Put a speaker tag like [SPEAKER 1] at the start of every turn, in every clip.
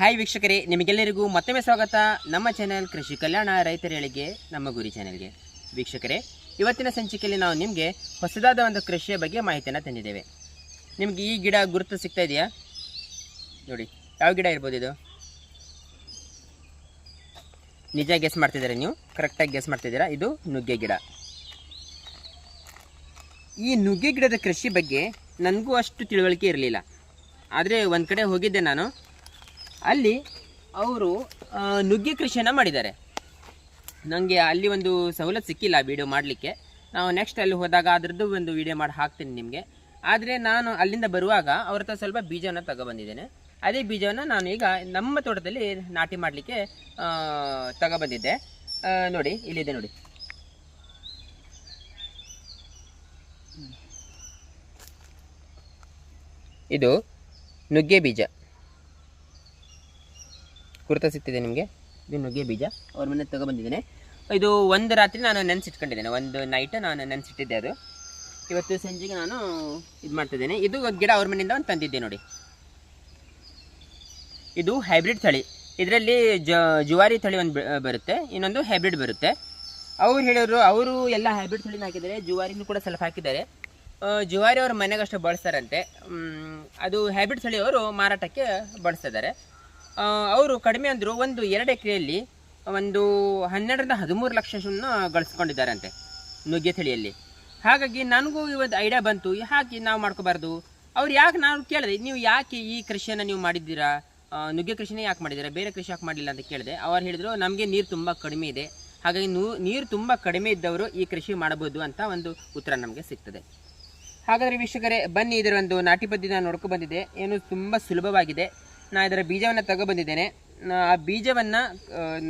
[SPEAKER 1] Hi ವೀಕ್ಷಕರೇ, ನಿಮಗೆಲ್ಲರಿಗೂ ಮತ್ತೊಮ್ಮೆ ಸ್ವಾಗತ. ನಮ್ಮ ಚಾನೆಲ್ ಕೃಷಿ ಕಲ್ಯಾಣ ರೈತರಿಗೆ, ನಮ್ಮ ಗುರಿ ಚಾನೆಲ್ಗೆ ವೀಕ್ಷಕರೇ, ಇವತ್ತಿನ ಸಂಚಿಕೆಯಲ್ಲಿ ನಾವು ನಿಮಗೆ ಹೊಸದಾದ ಒಂದು ಕೃಷಿಯ ಬಗ್ಗೆ ಮಾಹಿತಿಯನ್ನು ತಂದಿದ್ದೇವೆ. ನಿಮಗೆ ಈ ಗಿಡ ಗುರುತು ಸಿಗ್ತಾ ಇದೆಯಾ? ನೋಡಿ, ಯಾವ ಗಿಡ ಇರ್ಬೋದು ಇದು? ನಿಜ ಗೆಸ್ ಮಾಡ್ತಿದ್ದೀರಾ ನೀವು? ಕರೆಕ್ಟಾಗಿ ಗೆಸ್ ಮಾಡ್ತಿದ್ದೀರಾ? ಇದು ನುಗ್ಗೆ ಗಿಡ. ಈ ನುಗ್ಗೆ ಗಿಡದ ಕೃಷಿ ಬಗ್ಗೆ ನನಗೂ ಅಷ್ಟು ತಿಳುವಳಿಕೆ ಇರಲಿಲ್ಲ. ಆದರೆ ಒಂದು ಕಡೆ ಹೋಗಿದ್ದೆ ನಾನು. ಅಲ್ಲಿ ಅವರು ನುಗ್ಗೆ ಕೃಷಿಯನ್ನು ಮಾಡಿದ್ದಾರೆ. ನನಗೆ ಅಲ್ಲಿ ಒಂದು ಸವಲತ್ತು ಸಿಕ್ಕಿಲ್ಲ ವೀಡಿಯೋ ಮಾಡಲಿಕ್ಕೆ. ನಾವು ನೆಕ್ಸ್ಟ್ ಅಲ್ಲಿ ಹೋದಾಗ ಅದರದ್ದು ಒಂದು ವೀಡಿಯೋ ಮಾಡಿ ಹಾಕ್ತೀನಿ ನಿಮಗೆ. ಆದರೆ ನಾನು ಅಲ್ಲಿಂದ ಬರುವಾಗ ಅವ್ರ ಹತ್ರ ಸ್ವಲ್ಪ ಬೀಜವನ್ನು ತಗೊಬಂದಿದ್ದೇನೆ ಅದೇ ಬೀಜವನ್ನು ನಾನು ಈಗ ನಮ್ಮ ತೋಟದಲ್ಲಿ ನಾಟಿ ಮಾಡಲಿಕ್ಕೆ ತಗೊಬಂದಿದ್ದೆ ನೋಡಿ, ಇಲ್ಲಿದೆ ನೋಡಿ. ಇದು ನುಗ್ಗೆ ಬೀಜ. ಕುರ್ತಾ ಸಿಗ್ತಿದೆ ನಿಮಗೆ? ಇದು ನುಗ್ಗೆ ಬೀಜ. ಅವ್ರ ಮನೆ ತಗೊಬಂದಿದ್ದೇನೆ. ಇದು ಒಂದು ರಾತ್ರಿ ನಾನು ನೆನೆಸಿಟ್ಕೊಂಡಿದ್ದೇನೆ. ಒಂದು ನೈಟ್ ನಾನು ನೆನೆಸಿಟ್ಟಿದ್ದೆ ಅದು. ಇವತ್ತು ಸಂಜೆಗೆ ನಾನು ಇದು ಮಾಡ್ತಿದ್ದೇನೆ. ಇದು ಗಿಡ ಅವ್ರ ಮನೆಯಿಂದ ಒಂದು ತಂದಿದ್ದೆ ನೋಡಿ. ಇದು ಹೈಬ್ರಿಡ್ ತಳಿ ಇದರಲ್ಲಿ ಜುವಾರಿ ತಳಿ ಒಂದು ಬರುತ್ತೆ. ಇನ್ನೊಂದು ಹೈಬ್ರಿಡ್ ಬರುತ್ತೆ. ಅವ್ರು ಹೇಳಿದ್ರು, ಅವರು ಎಲ್ಲ ಹೈಬ್ರಿಡ್ ತಳಿನ ಹಾಕಿದ್ದಾರೆ. ಜುವಾರಿನೂ ಕೂಡ ಸ್ವಲ್ಪ ಹಾಕಿದ್ದಾರೆ. ಜುವಾರಿ ಅವ್ರ ಮನೆಗಷ್ಟು ಬಳಸ್ತಾರಂತೆ. ಅದು ಹೈಬ್ರಿಡ್ ತಳಿ ಅವರು ಮಾರಾಟಕ್ಕೆ ಬಳಸ್ತಿದ್ದಾರೆ ಅವರು ಕಡಿಮೆ ಅಂದರು ಒಂದು ಎರಡು ಎಕರೆಯಲ್ಲಿ ಒಂದು ಹನ್ನೆರಡರಿಂದ ಹದಿಮೂರು ಲಕ್ಷವನ್ನು ಗಳಿಸ್ಕೊಂಡಿದ್ದಾರಂತೆ ನುಗ್ಗೆ ತಳಿಯಲ್ಲಿ ಹಾಗಾಗಿ ನನಗೂ ಇವತ್ತು ಐಡಿಯಾ ಬಂತು, ಯಾಕೆ ನಾವು ಮಾಡ್ಕೋಬಾರ್ದು? ಅವ್ರು ಯಾಕೆ ನಾನು ಕೇಳಿದೆ, ನೀವು ಯಾಕೆ ಈ ಕೃಷಿಯನ್ನು ನೀವು ಮಾಡಿದ್ದೀರಾ? ನುಗ್ಗೆ ಕೃಷಿನೇ ಯಾಕೆ ಮಾಡಿದ್ದೀರಾ? ಬೇರೆ ಕೃಷಿ ಯಾಕೆ ಮಾಡಲಿಲ್ಲ ಅಂತ ಕೇಳಿದೆ. ಅವ್ರು ಹೇಳಿದರು, ನಮಗೆ ನೀರು ತುಂಬ ಕಡಿಮೆ ಇದೆ. ಹಾಗಾಗಿ ನೀರು ತುಂಬ ಕಡಿಮೆ ಇದ್ದವರು ಈ ಕೃಷಿ ಮಾಡಬಹುದು ಅಂತ ಒಂದು ಉತ್ತರ ನಮಗೆ ಸಿಗ್ತದೆ. ಹಾಗಾದರೆ ವೀಕ್ಷಕರೇ, ಬನ್ನಿ ಇದರ ಒಂದು ನಾಟಿ ಪದ್ಧತಿ ನಾನು ನೋಡ್ಕೊ ಬಂದಿದ್ದೆ. ಏನು ತುಂಬ ಸುಲಭವಾಗಿದೆ. ನಾನು ಇದರ ಬೀಜವನ್ನು ತಗೊಬಂದಿದ್ದೇನೆ. ನಾ- ಆ ಬೀಜವನ್ನು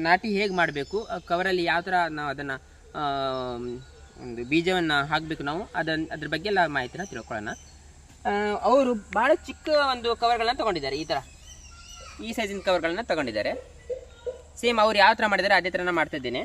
[SPEAKER 1] ನಾಟಿ ಹೇಗೆ ಮಾಡಬೇಕು ಕವರಲ್ಲಿ ಯಾವ ಥರ ನಾವು ಅದನ್ನು ಒಂದು ಬೀಜವನ್ನು ಹಾಕಬೇಕು ನಾವು ಅದನ್ನು ಅದ್ರ ಬಗ್ಗೆ ಎಲ್ಲ ಮಾಹಿತಿನ ತಿಳ್ಕೊಳ್ಳೋಣ. ಅವರು ಭಾಳ ಚಿಕ್ಕ ಒಂದು ಕವರ್ಗಳನ್ನ ತಗೊಂಡಿದ್ದಾರೆ, ಈ ಥರ ಈ ಸೈಜಿನ ಕವರ್ಗಳನ್ನ ತಗೊಂಡಿದ್ದಾರೆ. ಸೇಮ್ ಅವ್ರು ಯಾವ ಥರ ಮಾಡಿದ್ದಾರೆ ಅದೇ ಥರನ ಮಾಡ್ತಿದ್ದೇನೆ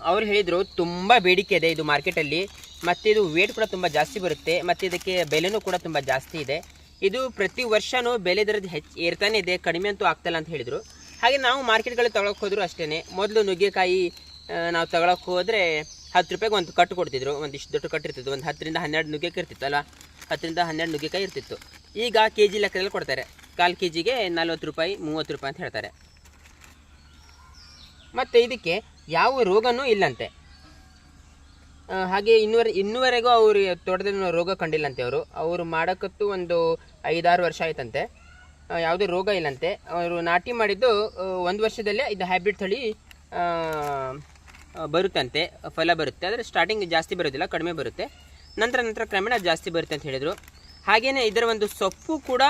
[SPEAKER 1] ಅವ್ರು ಹೇಳಿದರು, ತುಂಬ ಬೇಡಿಕೆ ಇದೆ ಇದು ಮಾರ್ಕೆಟಲ್ಲಿ ಮತ್ತು ಇದು ವೇಟ್ ಕೂಡ ತುಂಬ ಜಾಸ್ತಿ ಬರುತ್ತೆ, ಮತ್ತು ಇದಕ್ಕೆ ಬೆಲೆನೂ ಕೂಡ ತುಂಬ ಜಾಸ್ತಿ ಇದೆ. ಇದು ಪ್ರತಿ ವರ್ಷನೂ ಬೆಲೆ ದರದ ಹೆಚ್ಚು ಏರ್ತಾನೆ ಇದೆ, ಕಡಿಮೆ ಅಂತೂ ಆಗ್ತಲ್ಲ ಅಂತ ಹೇಳಿದರು. ಹಾಗೆ ನಾವು ಮಾರ್ಕೆಟ್ಗಳಲ್ಲಿ ತಗೊಳಕ್ಕೆ ಹೋದ್ರು ಅಷ್ಟೇ ಮೊದಲು ನುಗ್ಗೆಕಾಯಿ ನಾವು ತಗೊಳಕ್ಕೆ ಹೋದರೆ ಹತ್ತು ರೂಪಾಯಿಗೆ ಒಂದು ಕಟ್ಟು ಕೊಡ್ತಿದ್ರು. ಒಂದಿಷ್ಟು ದೊಡ್ಡ ಕಟ್ಟು ಇರ್ತಿತ್ತು. ಒಂದು ಹತ್ತರಿಂದ ಹನ್ನೆರಡು ನುಗ್ಗೆಕಾಯಿ ಇರ್ತಿತ್ತಲ್ಲ ಹತ್ತರಿಂದ ಹನ್ನೆರಡು ನುಗ್ಗೆಕಾಯಿ ಇರ್ತಿತ್ತು. ಈಗ ಕೆ ಜಿ ಲೆಕ್ಕದಲ್ಲಿ ಕೊಡ್ತಾರೆ. ಕಾಲು ಕೆ ಜಿಗೆ ನಲ್ವತ್ತು ರೂಪಾಯಿ, ಮೂವತ್ತು ರೂಪಾಯಿ ಅಂತ ಹೇಳ್ತಾರೆ. ಮತ್ತು ಇದಕ್ಕೆ ಯಾವ ರೋಗನೂ ಇಲ್ಲಂತೆ. ಹಾಗೆ ಇನ್ನುವರೆ ಇನ್ನುವರೆಗೂ ಅವರು ತೋಟದಲ್ಲಿ ರೋಗ ಕಂಡಿಲ್ಲಂತೆ ಅವರು. ಅವರು ಮಾಡೋಕ್ಕತ್ತು ಒಂದು ಐದಾರು ವರ್ಷ ಆಯ್ತಂತೆ. ಯಾವುದೇ ರೋಗ ಇಲ್ಲಂತೆ. ಅವರು ನಾಟಿ ಮಾಡಿದ್ದು ಒಂದು ವರ್ಷದಲ್ಲೇ ಇದು ಹ್ಯಾಬಿಟ್ ತಳಿ ಬರುತ್ತಂತೆ. ಫಲ ಬರುತ್ತೆ. ಆದರೆ ಸ್ಟಾರ್ಟಿಂಗ್ ಜಾಸ್ತಿ ಬರೋದಿಲ್ಲ, ಕಡಿಮೆ ಬರುತ್ತೆ. ನಂತರ ನಂತರ ಕ್ರಮೇಣ ಜಾಸ್ತಿ ಬರುತ್ತೆ ಅಂತ ಹೇಳಿದರು. ಹಾಗೆಯೇ ಇದರ ಒಂದು ಸೊಪ್ಪು ಕೂಡ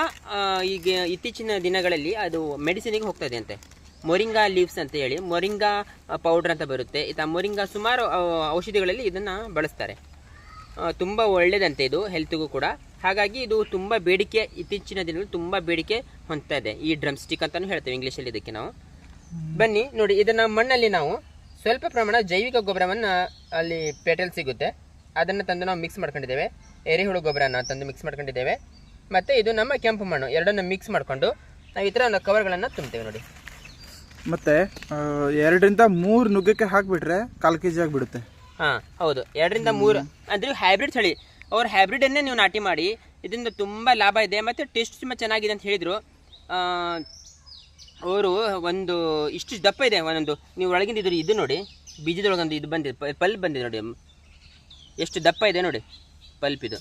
[SPEAKER 1] ಈಗ ಇತ್ತೀಚಿನ ದಿನಗಳಲ್ಲಿ ಅದು ಮೆಡಿಸಿನಿಗೆ ಹೋಗ್ತದೆ ಅಂತೆ. ಮೊರಿಂಗಾ ಲೀವ್ಸ್ ಅಂತ ಹೇಳಿ, ಮೊರಿಂಗಾ ಪೌಡರ್ ಅಂತ ಬರುತ್ತೆ. ಇದು ಮೊರಿಂಗಾ ಸುಮಾರು ಔಷಧಿಗಳಲ್ಲಿ ಇದನ್ನು ಬಳಸ್ತಾರೆ. ತುಂಬ ಒಳ್ಳೆಯದಂತೆ ಇದು ಹೆಲ್ತ್ಗೂ ಕೂಡ. ಹಾಗಾಗಿ ಇದು ತುಂಬ ಬೇಡಿಕೆ, ಇತ್ತೀಚಿನ ದಿನಗಳು ತುಂಬ ಬೇಡಿಕೆ ಹೊಂದ್ತಾ ಇದೆ. ಈ ಡ್ರಮ್ ಸ್ಟಿಕ್ ಅಂತಲೂ ಹೇಳ್ತೇವೆ, ಇಂಗ್ಲೀಷಲ್ಲಿ ಇದಕ್ಕೆ ನಾವು. ಬನ್ನಿ, ನೋಡಿ, ಇದನ್ನು ಮಣ್ಣಲ್ಲಿ ನಾವು ಸ್ವಲ್ಪ ಪ್ರಮಾಣ ಜೈವಿಕ ಗೊಬ್ಬರವನ್ನು ಅಲ್ಲಿ ಪೇಟೆಲ್ ಸಿಗುತ್ತೆ. ಅದನ್ನು ತಂದು ನಾವು ಮಿಕ್ಸ್ ಮಾಡ್ಕೊಂಡಿದ್ದೇವೆ. ಎರೆಹುಳು ಗೊಬ್ಬರನ ತಂದು ಮಿಕ್ಸ್ ಮಾಡ್ಕೊಂಡಿದ್ದೇವೆ. ಮತ್ತು ಇದು ನಮ್ಮ ಕೆಂಪು ಮಣ್ಣು, ಎರಡನ್ನು ಮಿಕ್ಸ್ ಮಾಡಿಕೊಂಡು ನಾವು ಈ ಥರ ಕವರ್ಗಳನ್ನು ತುಂಬ್ತೇವೆ ನೋಡಿ.
[SPEAKER 2] ಮತ್ತೆ ಎರಡರಿಂದ ಮೂರು ನುಗ್ಗಕ್ಕೆ ಹಾಕ್ಬಿಟ್ರೆ ಕಾಲು ಕೆ ಜಿ ಆಗಿಬಿಡುತ್ತೆ.
[SPEAKER 1] ಹಾಂ ಹೌದು. ಎರಡರಿಂದ ಮೂರು. ಅಂದರೆ ಹೈಬ್ರಿಡ್ ತಳಿ ಹೈಬ್ರಿಡ್ ಹೈಬ್ರಿಡನ್ನೇ ನೀವು ನಾಟಿ ಮಾಡಿ ಇದರಿಂದ ತುಂಬ ಲಾಭ ಇದೆ ಮತ್ತು ಟೇಸ್ಟ್ ತುಂಬ ಚೆನ್ನಾಗಿದೆ ಅಂತ ಹೇಳಿದರು. ಅವರು ಒಂದು ಇಷ್ಟು ದಪ್ಪ ಇದೆ ಒಂದೊಂದು. ನೀವು ಒಳಗಿಂದ ಇದ್ರ ಇದು ನೋಡಿ. ಬೀಜದೊಳಗೊಂದು ಇದು ಬಂದಿದೆ ಪಲ್ಪ್ ಬಂದಿದೆ ನೋಡಿ. ಎಷ್ಟು ದಪ್ಪ ಇದೆ ನೋಡಿ. ಪಲ್ಪ್ ಇದು.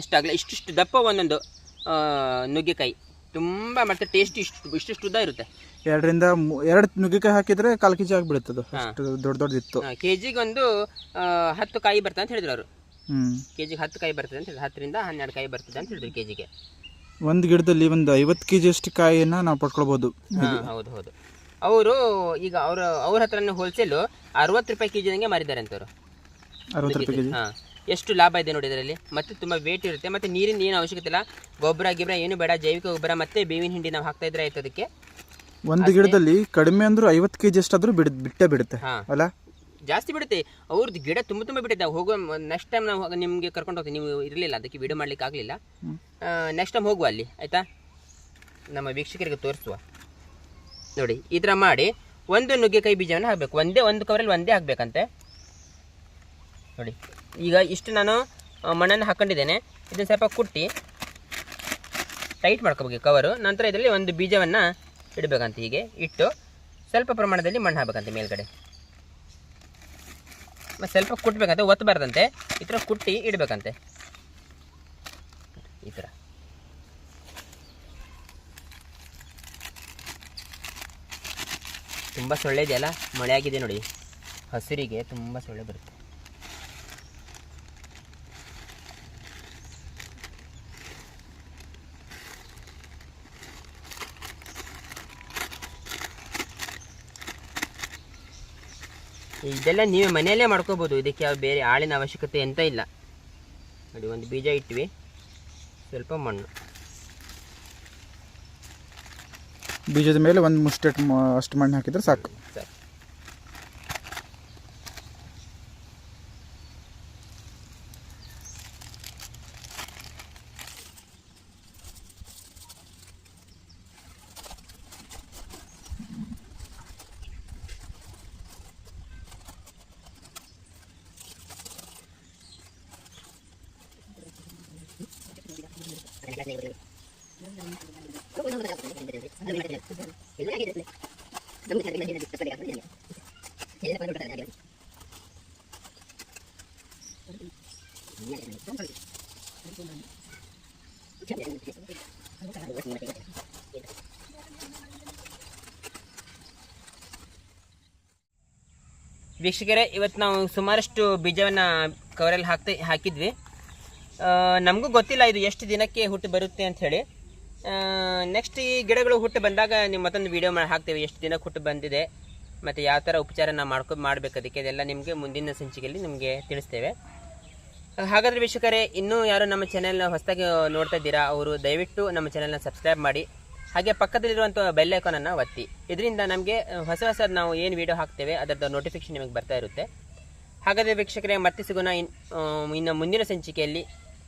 [SPEAKER 1] ಎಷ್ಟಾಗಲ್ಲ ಇಷ್ಟಿಷ್ಟು ದಪ್ಪ ಒಂದೊಂದು ನುಗ್ಗೆಕಾಯಿ. ತುಂಬ ಮತ್ತೆ ಟೇಸ್ಟ್ ಇಷ್ಟು ಇಷ್ಟಿಷ್ಟು ಉದ್ದ ಇರುತ್ತೆ.
[SPEAKER 2] ಎರಡರಿಂದ ಎರಡು ನುಗ್ಗಿಕಾಯಿ ಹಾಕಿದ್ರೆ ಕಾಲು ಕೆಜಿ ಆಗಿಬಿಡುತ್ತೆ ಅದು. ಅಷ್ಟು ದೊಡ್ಡ ದೊಡ್ಡದಿತ್ತು
[SPEAKER 1] ಕೆ ಜಿಗೆ ಒಂದು ಹತ್ತು ಕಾಯಿ ಬರ್ತದೆ ಅಂತ ಹೇಳಿದ್ರು ಅವರು.
[SPEAKER 2] ಹ್ಮ್.
[SPEAKER 1] ಕೆ ಜಿಗೆ ಹತ್ತು ಕಾಯಿ ಬರ್ತದೆ ಅಂತ ಹೇಳಿದ್ರು. ಹತ್ತರಿಂದ ಹನ್ನೆರಡು ಕಾಯಿ ಬರ್ತದೆ ಅಂತ ಹೇಳಿದ್ರು ಕೆ ಜಿಗೆ
[SPEAKER 2] ಒಂದು ಗಿಡದಲ್ಲಿ ಒಂದು ಐವತ್ತು ಕೆ ಜಿಯಷ್ಟು ಕಾಯಿಯನ್ನು ನಾವು ಪಡ್ಕೊಳ್ಬೋದು.
[SPEAKER 1] ಹೌದು ಹೌದು. ಅವರು ಈಗ ಅವರು ಅವ್ರ ಹತ್ರನೇ ಹೋಲ್ಸೇಲು ಅರವತ್ತು ರೂಪಾಯಿ ಕೆ ಜಿದಂಗೆ ಮಾರಿದ್ದಾರೆ ಅಂತವ್ರು
[SPEAKER 2] ಅರವತ್ತು ರೂಪಾಯಿ ಕೆ ಜಿ
[SPEAKER 1] ಹಾಂ. ಎಷ್ಟು ಲಾಭ ಇದೆ ನೋಡಿ ಇದರಲ್ಲಿ. ಮತ್ತೆ ತುಂಬ ವೇಟ್ ಇರುತ್ತೆ. ಮತ್ತು ನೀರಿನ ಏನು ಅವಶ್ಯಕತೆ ಇಲ್ಲ. ಗೊಬ್ಬರ ಗಿಬ್ಬರ ಏನು ಬೇಡ. ಜೈವಿಕ ಗೊಬ್ಬರ ಮತ್ತೆ ಬೇವಿನ ಹಿಂಡಿ ನಾವು ಹಾಕ್ತಾ ಇದ್ರೆ ಆಯ್ತು ಅದಕ್ಕೆ.
[SPEAKER 2] ಒಂದು ಗಿಡದಲ್ಲಿ ಕಡಿಮೆ ಅಂದ್ರೆ ಐವತ್ತು ಕೆ ಜಿ ಅಷ್ಟಾದರೂ ಬಿಡ ಬಿಟ್ಟೇ ಬಿಡುತ್ತೆ. ಅಲ್ಲ?
[SPEAKER 1] ಜಾಸ್ತಿ ಬಿಡುತ್ತೆ. ಅವ್ರದ್ದು ಗಿಡ ತುಂಬ ತುಂಬ ಬಿಟ್ಟಿದೆ ಹೋಗುವ ನೆಕ್ಸ್ಟ್ ಟೈಮ್ ನಾವು ನಿಮಗೆ ಕರ್ಕೊಂಡು ಹೋಗ್ತೀವಿ ನೀವು ಇರಲಿಲ್ಲ ಅದಕ್ಕೆ ವಿಡಿಯೋ ಮಾಡ್ಲಿಕ್ಕೆ ಆಗಲಿಲ್ಲ. ನೆಕ್ಸ್ಟ್ ಟೈಮ್ ಹೋಗುವ ಅಲ್ಲಿ ಆಯಿತಾ? ನಮ್ಮ ವೀಕ್ಷಕರಿಗೆ ತೋರಿಸುವ. ನೋಡಿ ಈ ಥರ ಮಾಡಿ ಒಂದು ನುಗ್ಗೆಕಾಯಿ ಬೀಜವನ್ನು ಹಾಕಬೇಕು. ಒಂದೇ ಒಂದು ಕವರಲ್ಲಿ ಒಂದೇ ಹಾಕಬೇಕಂತೆ. ನೋಡಿ. ಈಗ ಇಷ್ಟು ನಾನು ಮಣ್ಣನ್ನು ಹಾಕೊಂಡಿದ್ದೇನೆ. ಇದನ್ನು ಸ್ವಲ್ಪ ಕುಟ್ಟಿ ಟೈಟ್ ಮಾಡ್ಕೋಬೇಕು ಕವರು ನಂತರ ಇದರಲ್ಲಿ ಒಂದು ಬೀಜವನ್ನು ಇಡಬೇಕಂತ ಹೀಗೆ. ಇಟ್ಟು ಸ್ವಲ್ಪ ಪ್ರಮಾಣದಲ್ಲಿ ಮಣ್ಣು ಹಾಕಬೇಕಂತೆ ಮೇಲ್ಗಡೆ. ಮತ್ತು ಸ್ವಲ್ಪ ಕುಟ್ಬೇಕಂತೆ ಒತ್ತಬಾರ್ದಂತೆ ಈ ಥರ ಕುಟ್ಟಿ ಇಡಬೇಕಂತೆ. ಈ ಥರ ತುಂಬ ಸೊಳ್ಳೆ ಇದೆಯಲ್ಲ? ಮಳೆ ಆಗಿದೆ ನೋಡಿ. ಹಸಿರಿಗೆ ತುಂಬ ಸೊಳ್ಳೆ ಬರುತ್ತೆ. ಇದೆಲ್ಲ ನೀವೇ ಮನೆಯಲ್ಲೇ ಮಾಡ್ಕೋಬೋದು. ಇದಕ್ಕೆ ಯಾವ ಬೇರೆ ಆಳಿನ ಅವಶ್ಯಕತೆ ಎಂತ ಇಲ್ಲ. ನೋಡಿ ಒಂದು ಬೀಜ ಇಟ್ವಿ ಸ್ವಲ್ಪ ಮಣ್ಣು.
[SPEAKER 2] ಬೀಜದ ಮೇಲೆ ಒಂದು ಮುಷ್ಟೆ ಅಷ್ಟು ಮಣ್ಣು ಹಾಕಿದ್ರೆ ಸಾಕು.
[SPEAKER 1] ಸರಿ ವೀಕ್ಷಕರೇ ಇವತ್ತು ನಾವು ಸುಮಾರಷ್ಟು ಬೀಜವನ್ನು ಕವರಲ್ಲಿ ಹಾಕ್ತಾ ಹಾಕಿದ್ವಿ ನಮಗೂ ಗೊತ್ತಿಲ್ಲ ಇದು ಎಷ್ಟು ದಿನಕ್ಕೆ ಹುಟ್ಟು ಬರುತ್ತೆ ಅಂತ ಹೇಳಿ. ನೆಕ್ಸ್ಟ್ ಈ ಗಿಡಗಳು ಹುಟ್ಟು ಬಂದಾಗ ನಿಮ್ಮ ಮತ್ತೊಂದು ವಿಡಿಯೋ ಮಾಡಿ ಹಾಕ್ತೇವೆ. ಎಷ್ಟು ದಿನಕ್ಕೆ ಹುಟ್ಟು ಬಂದಿದೆ, ಮತ್ತು ಯಾವ ಥರ ಉಪಚಾರ ನಾವು ಮಾಡ್ಕೊ ಮಾಡಬೇಕು ಅದಕ್ಕೆ ಅದೆಲ್ಲ ನಿಮಗೆ ಮುಂದಿನ ಸಂಚಿಕೆಯಲ್ಲಿ ನಿಮಗೆ ತಿಳಿಸ್ತೇವೆ. ಹಾಗಾದರೆ ವೀಕ್ಷಕರೇ, ಇನ್ನೂ ಯಾರು ನಮ್ಮ ಚಾನೆಲ್ನ ಹೊಸದಾಗಿ ನೋಡ್ತಾ ಇದ್ದೀರಾ, ಅವರು ದಯವಿಟ್ಟು ನಮ್ಮ ಚಾನೆಲ್ನ ಸಬ್ಸ್ಕ್ರೈಬ್ ಮಾಡಿ. ಹಾಗೆ ಪಕ್ಕದಲ್ಲಿರುವಂಥ ಬೆಲ್ ಐಕಾನನ್ನು ಒತ್ತಿ. ಇದರಿಂದ ನಮಗೆ ಹೊಸ ಹೊಸ ನಾವು ಏನು ವೀಡಿಯೋ ಹಾಕ್ತೇವೆ ಅದರದ್ದು ನೋಟಿಫಿಕೇಶನ್ ನಿಮಗೆ ಬರ್ತಾ ಇರುತ್ತೆ. ಹಾಗಾದರೆ ವೀಕ್ಷಕರೇ, ಮತ್ತೆ ಸಿಗೋಣ ಇನ್ ಇನ್ನು ಮುಂದಿನ ಸಂಚಿಕೆಯಲ್ಲಿ.